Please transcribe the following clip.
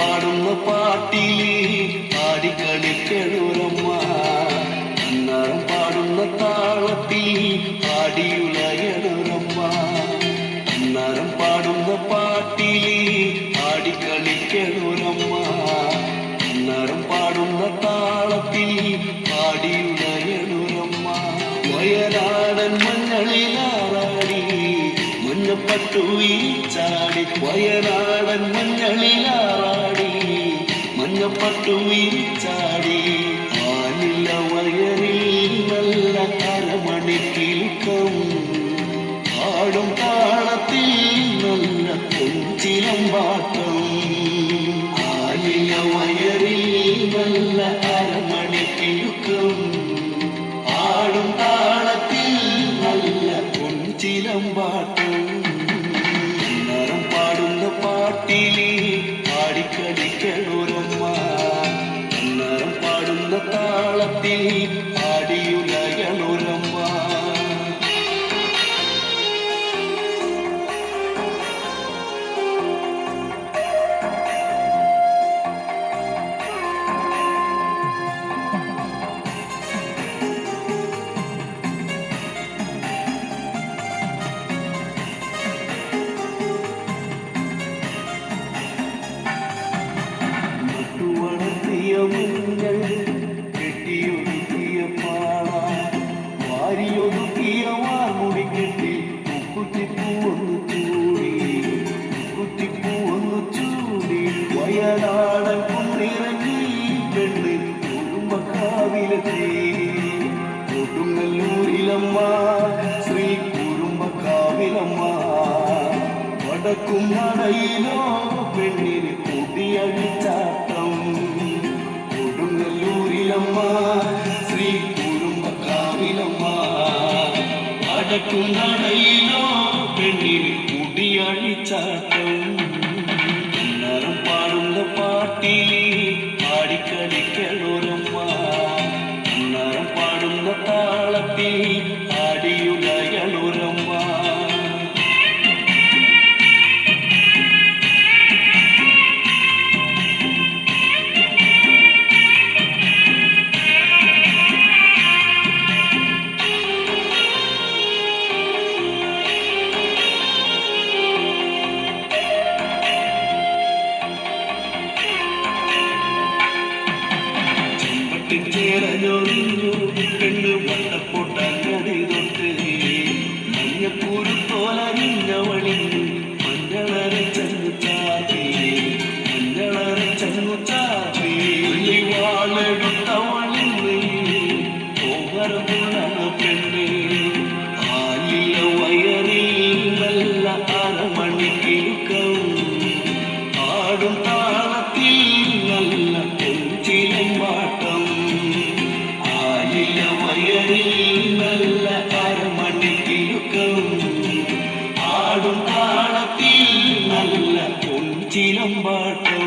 പാടുന്ന പാട്ടിലേ പാടിക്കളിക്കണൂരമ്മ അന്നാറും പാടുന്ന താളത്തിൽ പാടിയുളയണൂരമ്മ അന്നാറും പാടുന്ന പാട്ടിലേ പാടിക്കളിക്കണൂരമ്മ അന്നാറും പാടുന്ന താളത്തിൽ പാടിയുളയണൂരമ്മ വയനാടൻ മഞ്ഞളിലാ മഞ്ഞപ്പട്ടു വീച്ചാടി വയനാടൻ മഞ്ഞളിലാറാടി. മഞ്ഞപ്പട്ടു വീച്ചാടി ആനില വയറിൽ നല്ല അരമണി കിൽക്കം ആടും താളത്തിൽ നല്ല കൊഞ്ചിലം പാട്ടം ആനില്ല വയറിൽ നല്ല അരമണി കിൽക്കം ആടും താളത്തിൽ നല്ല കൊഞ്ചിലം പാട്ടം മഞ്ഞൾ കെട്ടിയൊതുക്കിയ പാള വാരിയൊതുക്കിയ വാർമുടി കെട്ടി കുത്തിപ്പൂവൊന്നു ചൂടി കുത്തിപ്പൂവൊന്നു വയനാടൻ കുന്നിറങ്ങി പെണ്ണ് കുടുംബക്കാവിലെത്തി. കൊടുങ്ങല്ലൂരിലമ്മ ശ്രീ കുടുംബക്കാവിലമ്മ. വടക്കും നടയിലോ പെണ്ണിന് കൂട്ടിയടിച്ചാട്ടം കൊടുങ്ങല്ലൂരിലമ്മ ശ്രീ കുടുംബക്കാവിലമ്മ വടക്കും നടയിലോ പെണ്ണിന് കൂട്ടിയടിച്ചാട്ടം കിണ്ണറം പാടുന്ന പാട്ടിലെ ആടിക്കളിക്കണോരമ്മ ছিল சிலம்பாட்டம்